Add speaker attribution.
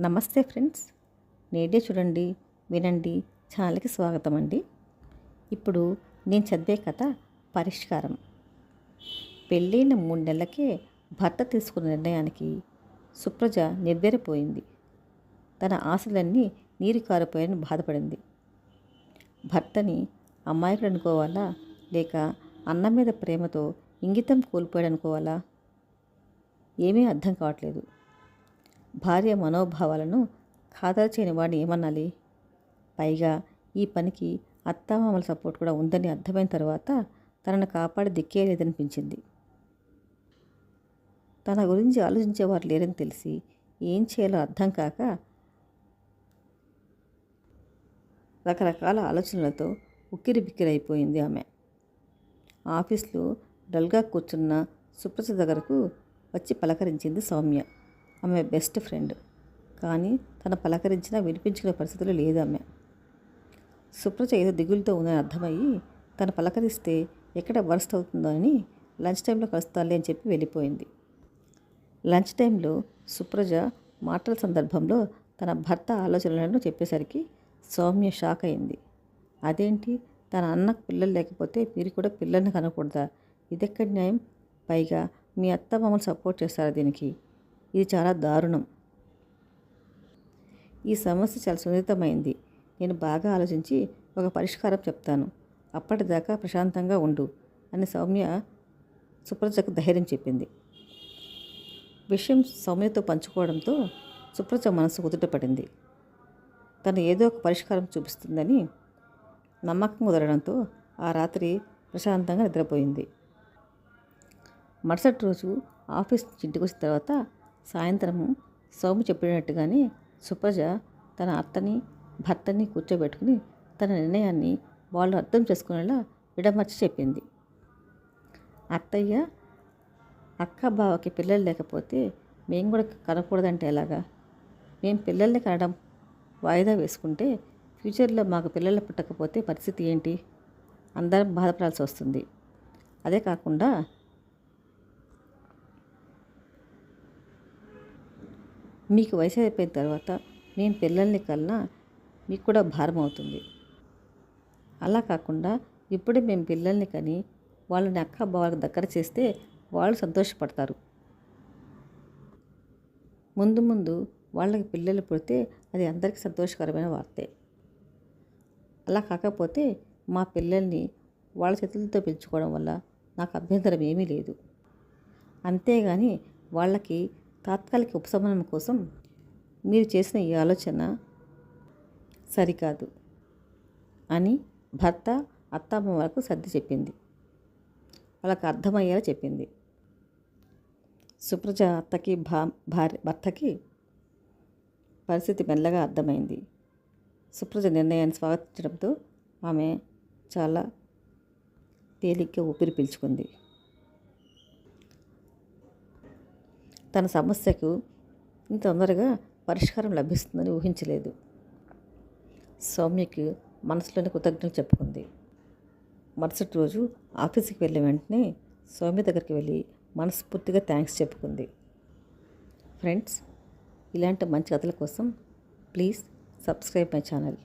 Speaker 1: నమస్తే ఫ్రెండ్స్. నేడే చూడండి వినండి. ఛానల్కి స్వాగతం అండి. ఇప్పుడు నేను చదివే కథ పరిష్కారం. పెళ్ళైన మూడు నెలలకే భర్త తీసుకున్న నిర్ణయానికి సుప్రజ నిర్వేరిపోయింది. తన ఆశలన్నీ నీరు కారిపోయాయని బాధపడింది. భర్తని అమాయకుడు అనుకోవాలా? లేక అన్న మీద ప్రేమతో ఇంగితం కోల్పోయాడు అనుకోవాలా ఏమీ అర్థం కావట్లేదు. భార్య మనోభావాలను ఖాతరు చేయని వాడిని ఏమనాలి? పైగా ఈ పనికి అత్తామామల సపోర్ట్ కూడా ఉందని అర్థమైన తర్వాత తనను కాపాడి దిక్కే లేదనిపించింది తన గురించి ఆలోచించేవారు లేరని తెలిసి ఏం చేయాలో అర్థం కాక రకరకాల ఆలోచనలతో ఉక్కిరి బిక్కిరైపోయింది ఆమె. ఆఫీస్లో డల్గా కూర్చున్న సుప్రజ దగ్గరకు వచ్చి పలకరించింది సౌమ్య. ఆమె బెస్ట్ ఫ్రెండ్. కానీ తన పలకరించినా వినిపించుకునే పరిస్థితులు లేదు ఆమె. సుప్రజ ఏదో దిగులుతో ఉందని అర్థమయ్యి తను పలకరిస్తే ఎక్కడ వర్స్ట్ అవుతుందో అని లంచ్ టైంలో కలుస్తానులే అని చెప్పి వెళ్ళిపోయింది. లంచ్ టైంలో సుప్రజ మాటల సందర్భంలో తన భర్త ఆలోచనలను చెప్పేసరికి సౌమ్య షాక్ అయింది. అదేంటి? తన అన్నకు పిల్లలు లేకపోతే మీరు కూడా పిల్లల్ని కనకూడదా? ఇదెక్కడి న్యాయం? పైగా మీ అత్త మమ్మల్ని సపోర్ట్ చేస్తారా దీనికి? ఇది చాలా దారుణం. ఈ సమస్య చాలా సున్నితమైంది. నేను బాగా ఆలోచించి ఒక పరిష్కారం చెప్తాను. అప్పటిదాకా ప్రశాంతంగా ఉండు అని సౌమ్య సుప్రజకు ధైర్యం చెప్పింది. విషయం సౌమ్యతో పంచుకోవడంతో సుప్రజ మనసు కుదుటపడింది. తను ఏదో ఒక పరిష్కారం చూపిస్తుందని నమ్మకం కుదరడంతో ఆ రాత్రి ప్రశాంతంగా నిద్రపోయింది. మరుసటి రోజు ఆఫీస్ నుంచి ఇంటికి వచ్చిన తర్వాత సాయంత్రము సౌమ్య చెప్పినట్టుగానే సుప్రజ తన అత్తని భర్తని కూర్చోబెట్టుకుని తన నిర్ణయాన్ని వాళ్ళు అర్థం చేసుకునేలా విడమర్చి చెప్పింది. అత్తయ్య అక్క బావకి పిల్లలు లేకపోతే మేము కూడా కనకూడదంటే ఎలాగా? మేము పిల్లల్ని కనడం వాయిదా వేసుకుంటే ఫ్యూచర్లో మాకు పిల్లలు పుట్టకపోతే పరిస్థితి ఏంటి? అందరం బాధపడాల్సి వస్తుంది. అదే కాకుండా మీకు వయసు అయిపోయిన తర్వాత మేము పిల్లల్ని కన్నా మీకు కూడా భారం అవుతుంది. అలా కాకుండా ఇప్పుడే మేము పిల్లల్ని కని వాళ్ళని అక్క బావలకు దగ్గర చేస్తే వాళ్ళు సంతోషపడతారు. ముందు ముందు వాళ్ళకి పిల్లలు పుడితే అది అందరికీ సంతోషకరమైన వార్తే. అలా కాకపోతే మా పిల్లల్ని వాళ్ళ చేతులతో పెంచుకోవడం వల్ల నాకు అభ్యంతరం ఏమీ లేదు. అంతేగాని వాళ్ళకి తాత్కాలిక ఉపశమనం కోసం మీరు చేసిన ఈ ఆలోచన సరికాదు అని భర్త అత్తమ్మ వాళ్ళకు సర్ది చెప్పింది. వాళ్ళకి అర్థమయ్యేలా చెప్పింది. సుప్రజ అత్తకి భా భార్య భర్తకి పరిస్థితి మెల్లగా అర్థమైంది. సుప్రజ నిర్ణయాన్ని స్వాగతించడంతో ఆమె చాలా తేలిగ్గా ఊపిరి పీల్చుకుంది. తన సమస్యకు ఇంత తొందరగా పరిష్కారం లభిస్తుందని ఊహించలేదు. సౌమ్యకి మనసులోని కృతజ్ఞతలు చెప్పుకుంది. మరుసటి రోజు ఆఫీస్కి వెళ్ళిన వెంటనే సౌమ్య దగ్గరికి వెళ్ళి మనస్ఫూర్తిగా థ్యాంక్స్ చెప్పుకుంది. ఫ్రెండ్స్ ఇలాంటి మంచి కథల కోసం ప్లీజ్ సబ్స్క్రైబ్ మై ఛానల్.